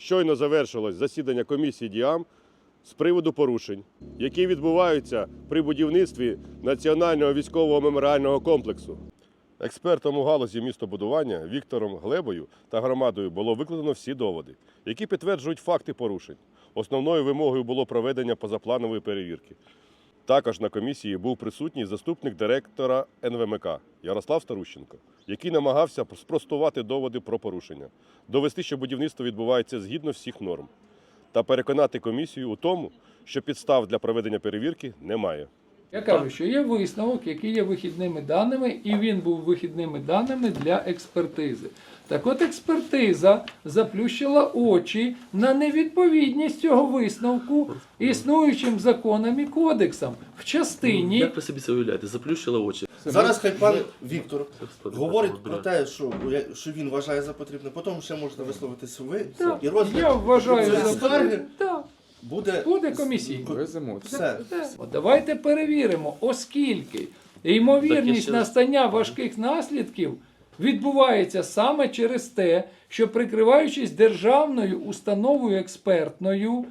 щойно завершилось засідання комісії ДІАМ з приводу порушень, які відбуваються при будівництві Національного військового меморіального комплексу. Експертом у галузі містобудування Віктором Глебою та громадою було викладено всі доводи, які підтверджують факти порушень. Основною вимогою було проведення позапланової перевірки. Також на комісії був присутній заступник директора НВМК Ярослав Старущенко, який намагався спростувати доводи про порушення, довести, що будівництво відбувається згідно всіх норм, та переконати комісію у тому, що підстав для проведення перевірки немає. Я кажу, що є висновок, який є вихідними даними, і він був вихідними даними для експертизи. Так от експертиза заплющила очі на невідповідність цього висновку існуючим законам і кодексам в частині. Як ви собі це уявляєте? Заплющили очі. Зараз хай пан Віктор говорить про те, що, що він вважає за потрібне, потім ще можете висловитися ви Так, і розгляд я вважаю за скарги Так, буде, буде комісійний. Без емоцій. все. От Давайте перевіримо, оскільки ймовірність ще- настання важких наслідків відбувається саме через те, що прикриваючись державною установою експертною,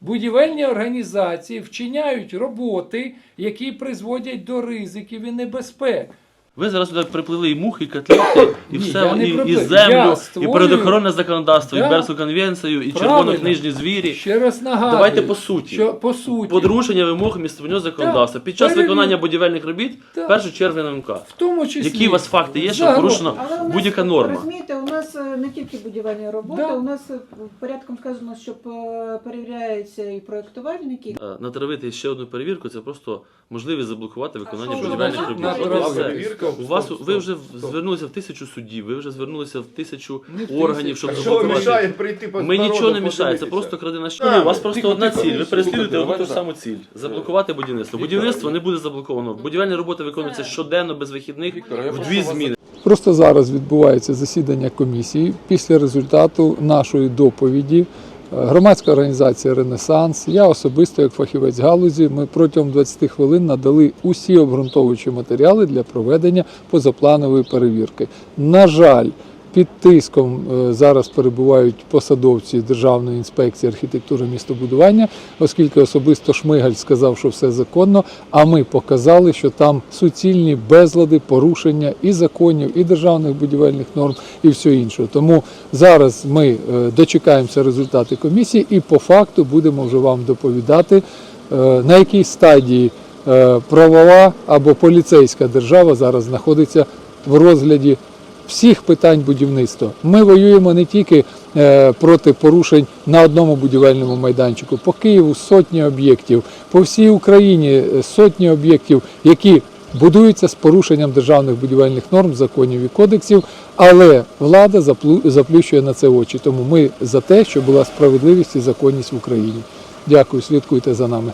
будівельні організації вчиняють роботи, які призводять до ризиків і небезпек. Ви зараз туди приплили і мухи, і котлети, і Ні, все, я не і, і приплив. землю, Я і передохоронне природоохоронне законодавство, Да. і Берську конвенцію, і Правильно. червонокнижні звірі. Ще раз нагадую, Давайте по суті. Що, по суті. Подрушення вимог місцевого законодавства. Під час Перевір- виконання будівельних робіт Так. в першу чергу НМК. в тому числі. Які у вас факти є, що загалом- порушено Але у нас, будь-яка норма? Розумієте, у нас е, не тільки будівельні роботи, Да. у нас е, порядком сказано, що е, перевіряються і проєктувальники. Е, Натравити ще одну перевірку це просто можливість заблокувати виконання що будівельних робіт. Натравити. все. У вас ви вже звернулися в тисячу судів, ви вже звернулися в тисячу Не органів, щоб Що заблокувати. мішає прийти по Ми народу нічого не мішає, це подивитися? просто крадена щодо. У вас просто одна ціль. Ви переслідуєте одну ту ж саму ціль заблокувати будівництво. Будівництво не буде заблоковано. Будівельні роботи виконуються щоденно без вихідних Віктор, я в дві вас зміни. Просто зараз відбувається засідання комісії після результату нашої доповіді. е, Громадська організація Ренесанс, я особисто, як фахівець галузі, ми протягом 20 хвилин надали усі обґрунтовуючі матеріали для проведення позапланової перевірки. На жаль, під тиском е, зараз перебувають посадовці Державної інспекції архітектури містобудування, оскільки особисто Шмигаль сказав, що все законно. А ми показали, що там суцільні безлади, порушення і законів, і державних будівельних норм, і все інше. Тому зараз ми е, дочекаємося результати комісії і по факту будемо вже вам доповідати, е, на якій стадії правова або поліцейська держава зараз знаходиться в розгляді всіх питань будівництва. Ми воюємо не тільки е, проти порушень на одному будівельному майданчику, по Києву сотні об'єктів, по всій Україні е, сотні об'єктів, які будуються з порушенням державних будівельних норм, законів і кодексів, але влада заплю- заплющує на це очі. Тому ми за те, щоб була справедливість і законність в Україні. Дякую, слідкуйте за нами.